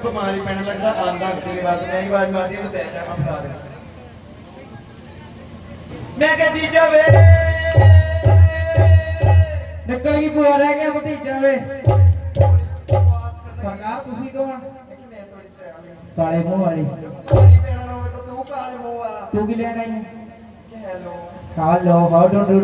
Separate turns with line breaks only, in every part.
ਬਿਮਾਰੀ ਪੈਣ ਲੱਗਦਾ ਆਂਦਾ ਤੇਰੇ ਬਾਅਦ ਮੈਂ ਹੀ ਆਵਾਜ਼ ਮਾਰਦੀ ਉਹਨੂੰ ਬਹਿ ਜਾ ਮੈਂ ਫੜਾ ਦੇ। ਮੈਂ ਕਿਹਾ ਜੀਜਾ ਵੇ
ਨਿਕਲ ਗਈ ਭੂਆ ਰਹਿ ਗਿਆ ਭਤੀਜਾ ਵੇ। ਸਰਕਾਰ ਤੁਸੀਂ ਕੌਣ? ਕਾਲੇ ਮੂੰਹ ਵਾਲੀ।
ਤਾਂ ਤੂੰ ਕਾਲੇ ਮੂੰਹ ਵਾਲਾ
ਤੂੰ ਕੀ ਲੈਣ ਆਈ ਹੈ?
Hello.
Hello how do do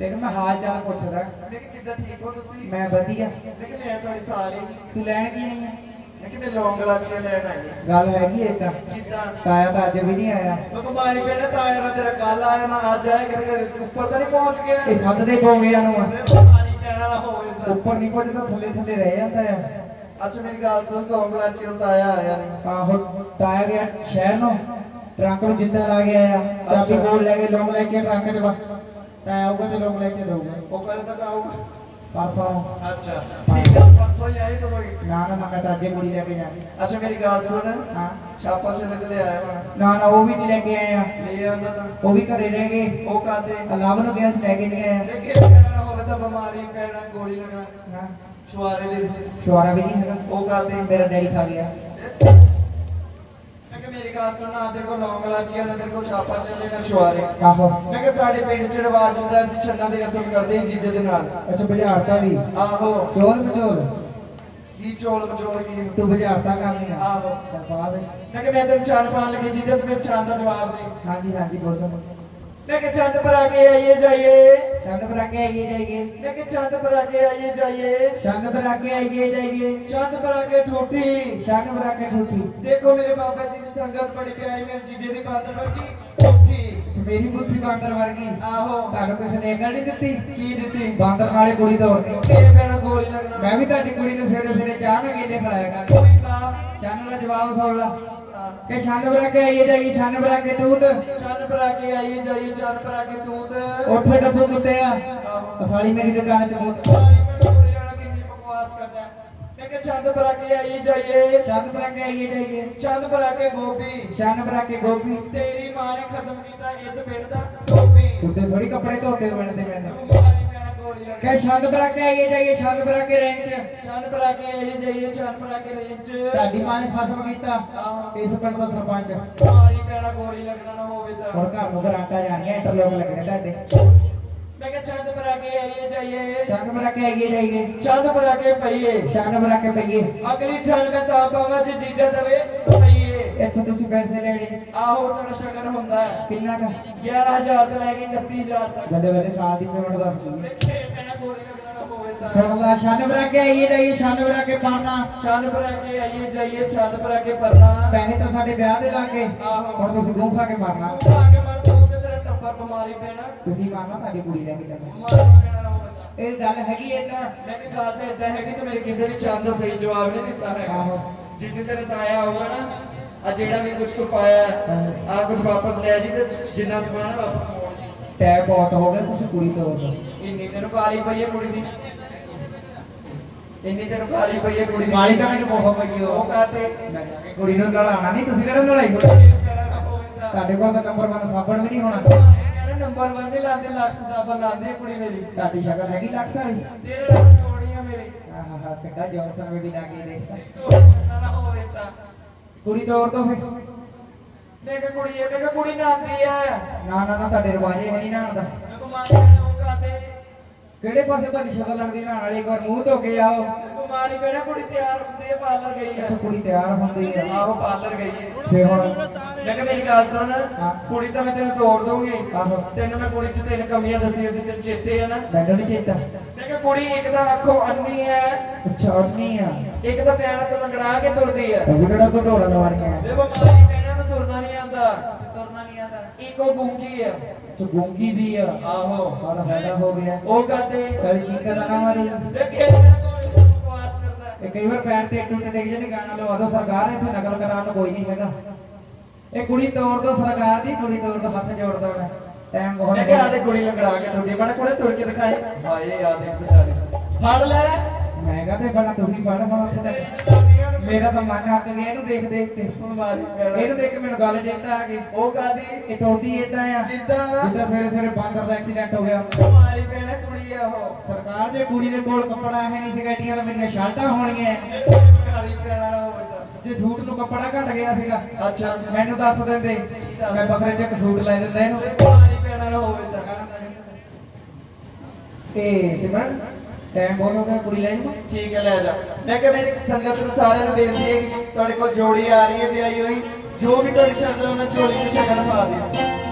ਦੇਖ ਮੈਂ ਹਾਲ ਚਾਲ ਪੁੱਛਦਾ।
ਮੈਂ ਕਿ ਕਿੱਦਾਂ ਠੀਕ ਹੋ ਤੁਸੀਂ?
ਮੈਂ ਵਧੀਆ।
ਕਿ ਮੈਂ ਤੁਹਾਡੀ ਸਾਲੀ
ਤੂੰ ਲੈਣ ਕੀ ਆਈ ਹੈ
ਮੈਂ ਕਿ ਮੈਂ ਲੌਂਗ ਲਾਚੀਆਂ ਲੈਣ ਆਈ ਹਾਂ
ਗੱਲ ਹੈਗੀ ਏਦਾਂ।
ਕਿੱਦਾਂ?
ਤਾਇਆ ਤਾਂ ਅੱਜ ਵੀ ਨਹੀਂ ਆਇਆ।
ਮੈਂ ਬਿਮਾਰੀ ਪੈਣਾ ਤਾਂ ਆਇਆ ਨਾ ਤੇਰਾ ਕੱਲ ਆਇਆ ਨਾ ਅੱਜ ਆਇਆ ਕਿਤੇ ਕਿਤੇ ਉੱਪਰ ਤਾਂ ਨਹੀਂ ਪਹੁੰਚ ਗਿਆ।
ਇਹ ਸੱਦ ਦੇ ਪੋਂਗਿਆਂ ਨੂੰ ਆ।
ਬਿਮਾਰੀ ਪੈਣਾ ਨਾ ਹੋਵੇ ਤਾਂ।
ਉੱਪਰ ਨਹੀਂ ਪਹੁੰਚਦਾ ਥੱਲੇ ਥੱਲੇ ਰਹਿ ਜਾਂਦਾ ਆ।
ਅੱਛਾ ਮੇਰੀ ਗੱਲ ਸੁਣ ਲੌਂਗ ਲਾਚੀ ਹੁਣ ਤਾਂ ਆਇਆ ਨਹੀਂ।
ਆਹੋ ਤਾਇਆ ਗਿਆ ਸ਼ਹਿਰ ਨੂੰ। ਟਰੱਕ ਨੂੰ ਜਿੰਦਾ ਲਾ ਗਿਆ ਆ ਚਾਬੀ। ਕੋਲ ਲੈ ਕੇ ਲੌਂਗ ਲੈ ਕੇ ਟਰੱਕ ਤੇ ਵਾ। ਤਾਇਆ ਆਊਗਾ ਤੇ ਲੌਂਗ ਲੈ ਕੇ ਦਊਗਾ।
ਉਹ ਕਰੇ ਤੱਕ ਆਊਗਾ।
ਪਰਸੋਂ।
ਅੱਛਾ। ਠੀਕ ਹੈ ਪਰਸੋਂ ਹੀ ਆਈ ਤਾਂ ਬੜੀ
ਨਾ ਨਾ ਮੈਂ ਤਾਂ ਅੱਜੇ ਕੁੜੀ ਲੈ ਕੇ ਜਾਣੀ
ਅੱਛਾ ਮੇਰੀ ਗੱਲ ਸੁਣ।
ਹਾਂ।
ਛਾਪਾ ਤੇ ਲੈ ਆਇਆ ਵਾ।
ਨਾ ਨਾ ਉਹ ਵੀ ਨਹੀਂ ਲੈ ਕੇ ਆਏ ਆ
ਲੈ ਆਂਦਾ ਤਾਂ।
ਉਹ ਵੀ ਘਰੇ ਰਹਿ ਗਏ।
ਉਹ ਕਾਦੇ
ਅਲਾਵ ਨੂੰ ਗਿਆ ਸੀ ਲੈ ਕੇ ਨਹੀਂ ਆਇਆ।
ਦੇਖੇ ਪੈਣਾ ਨਾ ਹੋਵੇ ਤਾਂ ਬਿਮਾਰੀ ਪੈਣਾ ਗੋਲੀ ਲੱਗਣਾ।
ਹਾਂ।
ਛੁਆਰੇ ਦੇ। ਸੁਣ ਨਾ ਤੇਰੇ ਕੋਲ ਲੌਂਗ ਲਾਚੀਆਂ ਨਾ ਤੇਰੇ ਕੋਲ ਛਾਪਾ ਛਲੇ ਨਾ ਛੁਆਰੇ
ਆਹੋ
ਮੈਂ ਕਿ ਸਾਡੇ ਪਿੰਡ ਚ ਰਿਵਾਜ ਹੁੰਦਾ ਅਸੀਂ ਛੰਨਾ ਦੀ ਰਸਮ ਕਰਦੇ ਹਾਂ ਜੀਜੇ ਦੇ ਨਾਲ।
ਅੱਛਾ ਬੁਝਾਰਤਾ ਦੀ?
ਆਹੋ।
ਚੋਲ ਮਚੋਲ?
ਕੀ ਚੋਲ ਮਚੋਲ ਕੀ?
ਤੂੰ ਬੁਝਾਰਤਾ ਕਰਨੀ ਆ?
ਆਹੋ।
ਚੱਲ ਪਾ ਦੇ
ਮੈਂ ਕਿ ਮੈਂ ਤੈਨੂੰ ਛਾਨ ਪਾਣ ਲੱਗੀ ਜੀਜੇ ਤੂੰ ਮੇਰੇ ਦਾ ਜਵਾਬ ਦੇ।
ਹਾਂਜੀ ਹਾਂਜੀ ਬੋਲੋ।
ਮੈਂ ਕਿ ਚੰਦ ਪਰ ਆ ਕੇ ਆਈਏ ਜਾਈਏ।
ਛੰਡ ਪਰ ਆ ਕੇ ਆਈਏ ਜਾਈਏ।
ਮੈਂ ਕਿ ਚੰਦ ਪਰ ਆ ਕੇ ਆਈਏ ਜਾਈਏ।
ਛੰਡ ਪਰ ਆ ਕੇ ਆਈਏ ਜਾਈਏ।
ਚੰਦ ਪਰ ਆ ਕੇ ਠੂਠੀ।
ਛੰਡ ਪਰ ਆ ਕੇ ਠੂਠੀ।
ਦੇਖੋ ਮੇਰੇ ਬਾਬਾ ਜੀ ਦੀ ਸੰਗਤ ਬੜੀ ਪਿਆਰੀ ਮੇਰੇ ਜੀਜੇ ਦੀ ਬਾਂਦਰ ਵਰਗੀ।
ਮੇਰੀ ਬੁੱਧੀ ਬਾਂਦਰ ਵਰਗੀ।
ਆਹੋ।
ਤੁਹਾਨੂੰ ਕਿਸੇ ਨੇ ਗੱਲ ਨਹੀਂ ਦਿੱਤੀ?
ਕੀ ਦਿੱਤੀ?
ਬਾਂਦਰ ਨਾਲੇ ਕੁੜੀ ਦੌੜਦੀ
ਇਹ ਪੈਣਾ ਗੋਲੀ ਲੱਗਣਾ।
ਮੈਂ ਵੀ ਤੁਹਾਡੀ ਕੁੜੀ ਨੂੰ ਸਵੇਰੇ ਸਵੇਰੇ ਚਾਹ ਨਾਲ ਕੇਲੇ ਖਿਲਾਇਆ ਕਰ।
ਕੋਈ ਕਾ
ਛੰਨ ਦਾ ਜਵਾਬ ਸੁਣ ਲਾ। ਕਿ ਛੰਨ ਆ ਕੇ ਆਈਏ ਜਾਈਏ ਛੰਨ ਆ ਕੇ ਤੂਤ?
ਪਰ ਆ ਕੇ ਆਈਏ ਜਾਈਏ ਪਰ ਆ ਕੇ ਤੂਤ।
ਉੱਠ ਡੱਬੂ ਕੁੱਤੇ ਆ।
ਆਹੋ।
ਸਾਲੀ ਮੇਰੀ ਦੁਕਾਨ ਚ ਮੂਤ
ਕਿ ਚੰਦ ਆ ਕੇ ਆਈਏ ਜਾਈਏ।
ਪਰ ਆ ਕੇ ਆਈਏ ਜਾਈਏ।
ਚੰਦ ਆ ਕੇ ਗੋਪੀ।
ਪਰ ਆ ਕੇ ਗੋਪੀ।
ਤੇਰੀ ਮਾਂ ਨੇ ਖਸਮ ਕੀਤਾ ਇਸ ਪਿੰਡ ਦਾ ਗੋਪੀ।
ਕੁੱਤੇ ਥੋੜੀ ਕੱਪੜੇ ਧੋਤੇ ਮਿਲਦੇ ਮੈਨੂੰ
ਮਾਰੀ ਪੈਣਾ ਗੋਲੀ ਲੱਗਣਾ
ਕਿ ਆਈਏ ਜਾਈਏ ਪਰ ਆ ਕੇ
ਚੰਦ ਪਰ ਆ ਕੇ ਆਈਏ ਜਾਈਏ ਚੰਦ ਪਰ ਆ ਕੇ ਰੇਂਜ।
ਤੁਹਾਡੀ ਮਾਂ ਨੇ ਖਸਮ ਕੀਤਾ। ਇਸ ਪਿੰਡ ਦਾ ਸਰਪੰਚ।
ਮਾਰੀ ਪੈਣਾ ਗੋਲੀ ਲੱਗਣਾ ਨਾ ਹੋਵੇ ਤਾਂ।
ਹੁਣ ਘਰ ਨੂੰ ਗਰਾਂਟਾ ਜਾਣੀਆਂ ਇੰਟਰਲੋਕ ਲੱਗਣੇ ਤੁਹਾਡੇ।
ਮੈਂ ਕਿਹਾ ਆ ਕੇ ਆਈਏ ਜਾਈਏ।
ਆਈਏ ਜਾਈਏ।
ਪਈਏ।
ਕੇ ਪਈਏ।
ਅਗਲੀ ਛਣ ਮੈਂ ਤਾਂ ਪਾਵਾਂ ਜੇ ਜੀਜਾ ਦਵੇ ਪਈਏ।
ਇੱਥੇ ਤੁਸੀਂ ਪੈਸੇ ਲੈਣੇ
ਆਹੋ ਸਾਡਾ ਸ਼ਗਨ ਹੁੰਦਾ
ਕਿੰਨਾ ਕਾ?
11000 ਤੋਂ ਲੈ ਕੇ 31000 ਤੱਕ।
ਬੰਦੇ ਵੇਲੇ ਸਾਲ ਦੀ ਪੇਮੈਂਟ ਦੱਸਦੀ
ਵੇਖੇ ਪੈਣਾ ਗੋਲੀ ਲੱਗਣਾ ਨਾ ਹੋਵੇ ਤਾਂ।
ਸੁਣ ਲਾ ਛੰਨ ਪਰ ਆ ਕੇ ਆਈਏ ਜਾਈਏ ਪਰ ਆ ਕੇ ਪਾਣਾ
ਕੇ ਆਈਏ ਜਾਈਏ ਕੇ ਪਰਨਾ।
ਪੈਸੇ ਤਾਂ ਸਾਡੇ ਵਿਆਹ ਦੇ ਲਾਗੇ।
ਆਹੋ।
ਹੁਣ ਤੁਸੀਂ ਗੂੰ ਖਾ ਕੇ ਮਾਰਨਾ
ਕੇ ਮਰ ਟੱਬਰ ਬਿਮਾਰੀ ਪੈਣਾ।
ਤੁਸੀਂ ਮਾਰਨਾ ਤੁਹਾਡੀ ਕੁੜੀ ਲੈ ਕੇ ਜਾਣਾ
ਬਿਮਾਰੀ ਪੈਣਾ ਨਾ ਹੋਵੇ ਤਾਂ
ਇਹ ਗੱਲ ਹੈਗੀ ਹੈ ਤਾਂ।
ਮੈਂ ਵੀ ਗੱਲ ਤੇ ਇਦਾਂ ਹੈਗੀ ਤੇ ਮੇਰੇ ਕਿਸੇ ਵੀ ਚੰਦ ਦਾ ਸਹੀ ਜਵਾਬ ਨਹੀਂ ਦਿੱਤਾ ਹੈਗਾ। ਜਿੱਦ ਤੇਰੇ ਤਾਇਆ ਆਊਗਾ ਨਾ ਆ ਜਿਹੜਾ ਵੀ ਕੁਝ ਤੂੰ ਪਾਇਆ ਆ ਕੁਝ ਵਾਪਸ ਲੈ ਜੀ ਤੇ ਜਿੰਨਾ ਸਮਾਨ ਹੈ ਵਾਪਸ ਮੋੜ ਜੀ।
ਟੈਪ ਬਹੁਤ ਹੋ ਗਿਆ ਤੁਸੀਂ ਕੁੜੀ ਤੋਂ
ਇੰਨੀ ਤੈਨੂੰ ਕਾਲੀ ਪਈ ਹੈ ਕੁੜੀ ਦੀ। ਇੰਨੀ ਤੈਨੂੰ ਕਾਲੀ ਪਈ ਹੈ ਕੁੜੀ ਦੀ।
ਕਾਲੀ ਤਾਂ ਮੈਨੂੰ ਬਹੁਤ ਪਈ
ਉਹ ਕਾਤੇ
ਕੁੜੀ ਨੂੰ ਲੜਾਉਣਾ ਨਹੀਂ ਤੁਸੀਂ ਕਿਹੜਾ ਲੜਾਈ ਹੋਣੀ ਤੁਹਾਡੇ ਕੋਲ ਤਾਂ ਨੰਬਰ 1 ਸਾਬਣ ਵੀ ਨਹੀਂ ਹੋਣਾ।
ਕਹਿੰਦਾ ਨੰਬਰ 1 ਨਹੀਂ ਲਾਉਂਦੇ ਲੱਖ ਸਾਬਨ ਲਾਉਂਦੀ ਹੈ ਕੁੜੀ ਮੇਰੀ।
ਤੁਹਾਡੀ ਸ਼ਕਲ ਹੈਗੀ ਲੱਖ ਸਾਲੀ
ਤੇਰੇ ਨਾਲ ਜੋੜੀ ਆ ਮੇਰੀ।
ਆਹਾ ਕਿੱਡਾ ਜੌਨਸਨ ਵੀ ਲਾ ਕੇ ਦੇ
ਨਾ ਹੋਵੇ ਤਾਂ।
ਕੁੜੀ ਤੋੜ ਦੋ ਫਿਰ।
ਮੈਂ ਕਿਹਾ ਕੁੜੀ ਇਹ ਮੈਂ ਕਿਹਾ ਕੁੜੀ ਨਾਂਦੀ ਹੈ
ਨਾ ਨਾ ਨਾ ਤੁਹਾਡੇ ਰਿਵਾਜੇ ਹੈ ਨਹੀਂ ਨਾ ਹੁੰਦਾ
ਮੈਂ ਉਹ ਕਾਤੇ
ਕਿਹੜੇ ਪਾਸੇ ਤੁਹਾਡੀ ਸ਼ਕਲ ਲੱਗਦੀ ਨਾ ਵਾਲੀ ਇੱਕ ਵਾਰ ਮੂੰਹ ਧੋ ਕੇ ਆਓ।
ਬਿਮਾਰੀ ਪੈਣਾ ਕੁੜੀ ਤਿਆਰ ਹੁੰਦੀ ਹੈ ਪਾਰਲਰ ਗਈ ਹੈ।
ਅੱਛਾ ਕੁੜੀ ਤਿਆਰ ਹੁੰਦੀ ਹੈ।
ਆਹੋ ਪਾਰਲਰ ਗਈ ਹੈ।
ਫੇ ਹੁਣ?
ਮੈਂ ਕਿਹਾ ਮੇਰੀ ਗੱਲ ਸੁਣ। ਕੁੜੀ ਤਾਂ ਮੈਂ ਤੈਨੂੰ ਤੋੜ ਦੂੰਗੀ
ਆਹੋ।
ਤੈਨੂੰ ਮੈਂ ਕੁੜੀ ਚ ਤਿੰਨ ਕਮੀਆਂ ਦੱਸੀਆਂ ਸੀ ਤੈਨੂੰ ਚੇਤੇ ਹੈ ਨਾ?
ਮੈਨੂੰ ਨਹੀਂ ਚੇਤਾ।
ਮੈਂ ਕਿਹਾ ਕੁੜੀ ਇੱਕ ਤਾਂ ਅੱਖੋਂ ਅੰਨੀ ਹੈ।
ਅੱਛਾ ਉਠਨੀ ਆ।
ਇੱਕ ਤਾਂ ਪੈਰਾਂ ਤੋਂ ਲੰਗੜਾ ਕੇ ਤੁਰਦੀ ਹੈ
ਅਸੀਂ ਕਿਹੜਾ ਕੋ ਦੌੜਨ ਵਾਲੀਆਂ?
ਇਹ ਬਿਮਾਰੀ ਨੂੰ ਤੁਰਨਾ ਨਹੀਂ ਆਉਂਦਾ। ਤੁਰਨਾ ਨਹੀਂ ਆਉਂਦਾ। ਇੱਕੋ ਗੁੰਗੀ ਹੈ
ਚ ਗੁੰਗੀ ਵੀ ਆ।
ਆਹੋ।
ਬੜਾ ਫਾਇਦਾ ਹੋ ਗਿਆ।
ਉਹ ਕਹਤੇ
ਸਾਲੀ ਚੀਕਾ ਦਾ ਨਾਮ ਆ ਰਹੀ
ਦੇਖੇ ਮੇਰਾ ਕੋਈ ਬਕਵਾਸ ਕਰਦਾ।
ਇਹ ਕਈ ਵਾਰ ਪੈਰ ਤੇ ਟੁੱਟ ਡਿੱਗ ਜਾਂਦੇ ਗਾਣਾ ਲਵਾ ਦੋ ਸਰਕਾਰ ਇੱਥੇ ਨਕਲ ਕਰਾਉਣ ਨੂੰ ਕੋਈ ਨਹੀਂ ਹੈਗਾ। ਇਹ ਕੁੜੀ ਤੋੜ ਦੋ ਸਰਕਾਰ ਦੀ ਕੁੜੀ ਤੋੜ ਦੋ ਹੱਥ ਜੋੜ ਦੋ ਟਾਈਮ ਬਹੁਤ
ਮੈਂ ਕਿਹਾ ਆਦੇ ਕੁੜੀ ਲੰਗੜਾ ਕੇ ਤੁਰਦੀ ਬਣਾ ਕੋਲੇ ਤੁਰ ਕੇ ਦਿਖਾਏ। ਹਾਏ ਆ ਦੇਖ ਵਿਚਾਰੀ। ਫੜ ਲੈ।
ਮੈਂ ਕਹਤੇ ਪਹਿਲਾਂ ਤੂੰ ਹੀ ਫੜ ਹੁਣ ਉੱਥੇ ਮੇਰਾ ਤਾਂ ਮਨ ਅੱਕ ਗਿਆ ਇਹਨੂੰ ਦੇਖ ਦੇਖ ਕੇ।
ਹੁਣ ਮਾਰੀ ਪੈਣਾ
ਇਹਨੂੰ ਦੇਖ ਕੇ ਮੈਨੂੰ ਗੱਲ ਚੇਤਾ ਆ ਗਈ।
ਉਹ ਕਾਦੀ
ਇਹ ਤੁਰਦੀ ਏਦਾਂ ਆ।
ਜਿੱਦਾਂ
ਜਿੱਦਾਂ ਸਵੇਰੇ ਸਵੇਰੇ ਬਾਂਦਰ ਦਾ ਐਕਸੀਡੈਂਟ ਹੋ ਗਿਆ।
ਮਾਰੀ ਪੈਣਾ ਕੁੜੀ ਆ ਉਹ।
ਸਰਕਾਰ ਦੇ ਕੁੜੀ ਦੇ ਕੋਲ ਕੱਪੜਾ ਹੈ ਨਹੀਂ ਸੀਗਾ ਤਾਂ ਮੇਰੀਆਂ ਸ਼ਰਟਾਂ ਹੋਣਗੀਆਂ।
ਮਾਰੀ ਪੈਣਾ ਨਾ
ਜੇ ਸੂਟ ਨੂੰ ਕੱਪੜਾ ਘਟ ਗਿਆ ਸੀਗਾ
ਅੱਛਾ।
ਮੈਨੂੰ ਦੱਸ ਦਿੰਦੇ। ਮੈਂ ਬੱਕਰੇ ਚ ਇੱਕ ਸੂਟ ਲੈ ਦਿੰਦਾ ਇਹਨੂੰ।
ਮਾਰੀ ਪੈਣਾ ਨਾ ਹੋਵੇ ਤਾਂ
ਤੇ ਸਿਮਰਨ ਟਾਈਮ ਬੋਲੋਗੇ ਕੁੜੀ ਲੈ ਜਾਊਗਾ
ਠੀਕ ਹੈ, ਲੈ ਜਾ। ਮੈਂ ਕਿਹਾ ਮੇਰੀ ਸੰਗਤ ਨੂੰ ਸਾਰਿਆਂ ਨੂੰ ਬੇਨਤੀ ਹੈ ਤੁਹਾਡੇ ਕੋਲ ਜੋੜੀ ਆ ਰਹੀ ਹੈ, ਵਿਆਹੀ ਹੋਈ। ਜੋ ਵੀ ਤੁਹਾਡੀ ਸ਼ਰਤ ਹੈ ਉਹਨਾਂ ਝੋਲੀ 'ਚ ਸ਼ਗਨ ਪਾ ਦਿਓ।